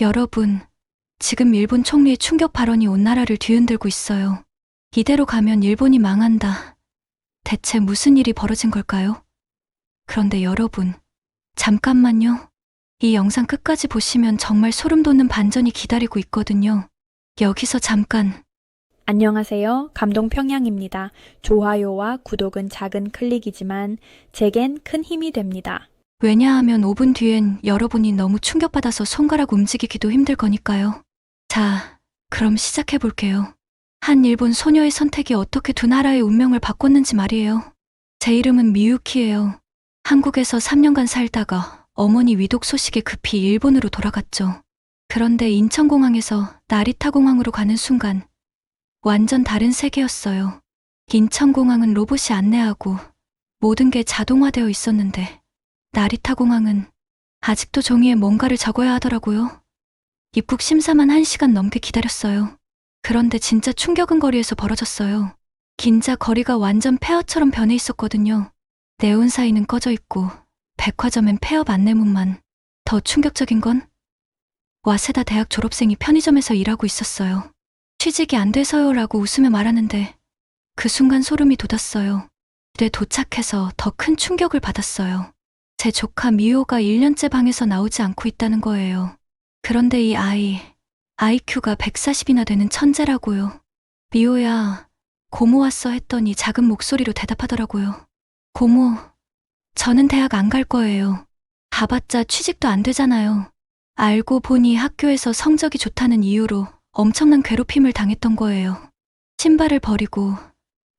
여러분, 지금 일본 총리의 충격 발언이 온 나라를 뒤흔들고 있어요. 이대로 가면 일본이 망한다. 대체 무슨 일이 벌어진 걸까요? 그런데 여러분, 잠깐만요. 이 영상 끝까지 보시면 정말 소름 돋는 반전이 기다리고 있거든요. 여기서 잠깐, 안녕하세요. 감동 평양입니다. 좋아요와 구독은 작은 클릭이지만 제겐 큰 힘이 됩니다. 왜냐하면 5분 뒤엔 여러분이 너무 충격받아서 손가락 움직이기도 힘들 거니까요. 자, 그럼 시작해 볼게요. 한 일본 소녀의 선택이 어떻게 두 나라의 운명을 바꿨는지 말이에요. 제 이름은 미유키예요. 한국에서 3년간 살다가 어머니 위독 소식에 급히 일본으로 돌아갔죠. 그런데 인천공항에서 나리타 공항으로 가는 순간 완전 다른 세계였어요. 인천공항은 로봇이 안내하고 모든 게 자동화되어 있었는데 나리타 공항은 아직도 종이에 뭔가를 적어야 하더라고요. 입국 심사만 1시간 넘게 기다렸어요. 그런데 진짜 충격은 거리에서 벌어졌어요. 긴자 거리가 완전 폐허처럼 변해 있었거든요. 네온 사이는 꺼져 있고 백화점엔 폐업 안내문만. 더 충격적인 건 와세다 대학 졸업생이 편의점에서 일하고 있었어요. 취직이 안 돼서요라고 웃으며 말하는데 그 순간 소름이 돋았어요. 뇌 도착해서 더 큰 충격을 받았어요. 제 조카 미호가 1년째 방에서 나오지 않고 있다는 거예요. 그런데 이 아이, IQ가 140이나 되는 천재라고요. 미호야, 고모 왔어 했더니 작은 목소리로 대답하더라고요. 고모, 저는 대학 안 갈 거예요. 가봤자 취직도 안 되잖아요. 알고 보니 학교에서 성적이 좋다는 이유로 엄청난 괴롭힘을 당했던 거예요. 신발을 버리고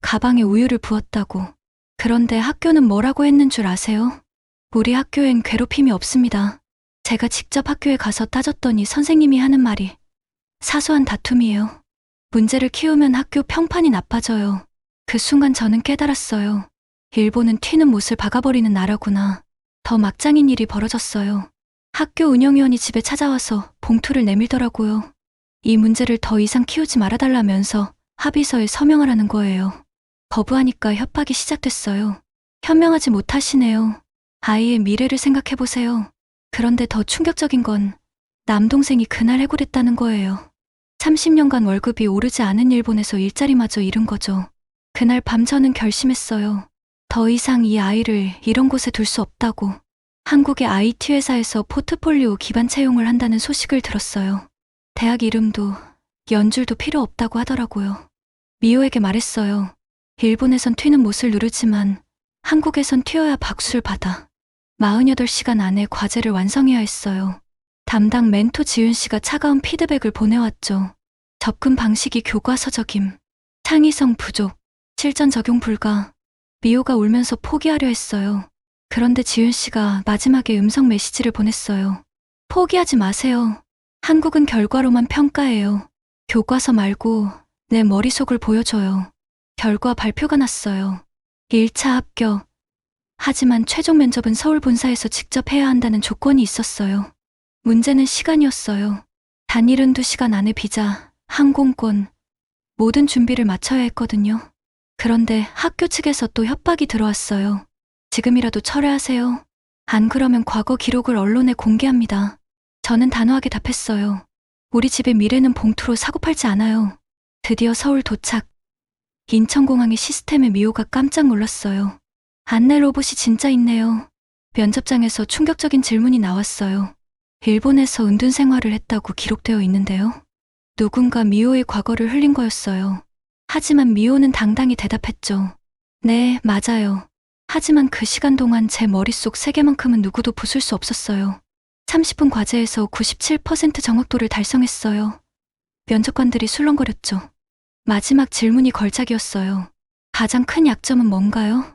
가방에 우유를 부었다고. 그런데 학교는 뭐라고 했는 줄 아세요? 우리 학교엔 괴롭힘이 없습니다. 제가 직접 학교에 가서 따졌더니 선생님이 하는 말이 사소한 다툼이에요. 문제를 키우면 학교 평판이 나빠져요. 그 순간 저는 깨달았어요. 일본은 튀는 못을 박아버리는 나라구나. 더 막장인 일이 벌어졌어요. 학교 운영위원이 집에 찾아와서 봉투를 내밀더라고요. 이 문제를 더 이상 키우지 말아달라면서 합의서에 서명을 하는 거예요. 거부하니까 협박이 시작됐어요. 현명하지 못하시네요. 아이의 미래를 생각해보세요. 그런데 더 충격적인 건 남동생이 그날 해고됐다는 거예요. 30년간 월급이 오르지 않은 일본에서 일자리마저 잃은 거죠. 그날 밤 저는 결심했어요. 더 이상 이 아이를 이런 곳에 둘 수 없다고. 한국의 IT 회사에서 포트폴리오 기반 채용을 한다는 소식을 들었어요. 대학 이름도 연줄도 필요 없다고 하더라고요. 미호에게 말했어요. 일본에선 튀는 못을 누르지만 한국에선 튀어야 박수를 받아. 48시간 안에 과제를 완성해야 했어요. 담당 멘토 지윤 씨가 차가운 피드백을 보내왔죠. 접근 방식이 교과서적임, 창의성 부족, 실전 적용 불가. 미호가 울면서 포기하려 했어요. 그런데 지윤 씨가 마지막에 음성 메시지를 보냈어요. 포기하지 마세요. 한국은 결과로만 평가해요. 교과서 말고 내 머릿속을 보여줘요. 결과 발표가 났어요. 1차 합격. 하지만 최종 면접은 서울 본사에서 직접 해야 한다는 조건이 있었어요. 문제는 시간이었어요. 단일은 2시간 안에 비자, 항공권, 모든 준비를 마쳐야 했거든요. 그런데 학교 측에서 또 협박이 들어왔어요. 지금이라도 철회하세요. 안 그러면 과거 기록을 언론에 공개합니다. 저는 단호하게 답했어요. 우리 집의 미래는 봉투로 사고 팔지 않아요. 드디어 서울 도착. 인천공항의 시스템에 미호가 깜짝 놀랐어요. 안내 로봇이 진짜 있네요. 면접장에서 충격적인 질문이 나왔어요. 일본에서 은둔 생활을 했다고 기록되어 있는데요. 누군가 미호의 과거를 흘린 거였어요. 하지만 미호는 당당히 대답했죠. 네, 맞아요. 하지만 그 시간 동안 제 머릿속 세계만큼은 누구도 부술 수 없었어요. 30분 과제에서 97% 정확도를 달성했어요. 면접관들이 술렁거렸죠. 마지막 질문이 걸작이었어요. 가장 큰 약점은 뭔가요?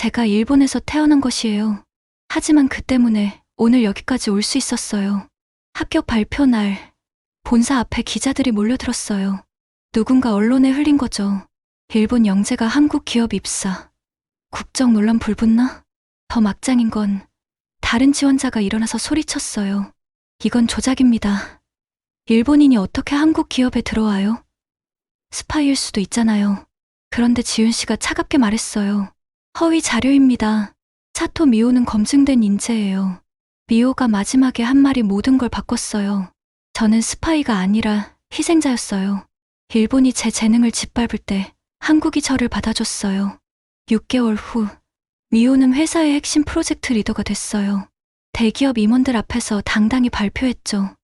제가 일본에서 태어난 것이에요. 하지만 그 때문에 오늘 여기까지 올 수 있었어요. 합격 발표 날, 본사 앞에 기자들이 몰려들었어요. 누군가 언론에 흘린 거죠. 일본 영재가 한국 기업 입사. 국정 논란 불붙나? 더 막장인 건 다른 지원자가 일어나서 소리쳤어요. 이건 조작입니다. 일본인이 어떻게 한국 기업에 들어와요? 스파이일 수도 있잖아요. 그런데 지윤 씨가 차갑게 말했어요. 허위 자료입니다. 사토 미호는 검증된 인재예요. 미호가 마지막에 한 말이 모든 걸 바꿨어요. 저는 스파이가 아니라 희생자였어요. 일본이 제 재능을 짓밟을 때 한국이 저를 받아줬어요. 6개월 후, 미호는 회사의 핵심 프로젝트 리더가 됐어요. 대기업 임원들 앞에서 당당히 발표했죠.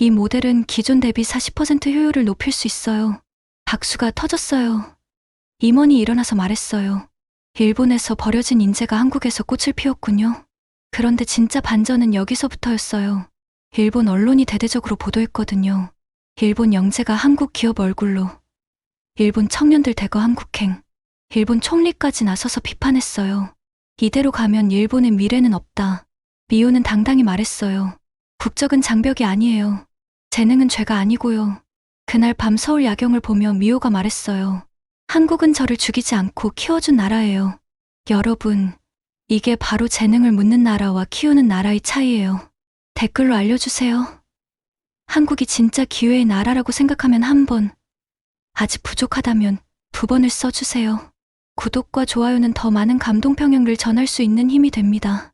이 모델은 기존 대비 40% 효율을 높일 수 있어요. 박수가 터졌어요. 임원이 일어나서 말했어요. 일본에서 버려진 인재가 한국에서 꽃을 피웠군요. 그런데 진짜 반전은 여기서부터였어요. 일본 언론이 대대적으로 보도했거든요. 일본 영재가 한국 기업 얼굴로. 일본 청년들 대거 한국행. 일본 총리까지 나서서 비판했어요. 이대로 가면 일본의 미래는 없다. 미호는 당당히 말했어요. 국적은 장벽이 아니에요. 재능은 죄가 아니고요. 그날 밤 서울 야경을 보며 미호가 말했어요. 한국은 저를 죽이지 않고 키워준 나라예요. 여러분, 이게 바로 재능을 묻는 나라와 키우는 나라의 차이예요. 댓글로 알려주세요. 한국이 진짜 기회의 나라라고 생각하면 한 번, 아직 부족하다면 두 번을 써주세요. 구독과 좋아요는 더 많은 감동 평형을 전할 수 있는 힘이 됩니다.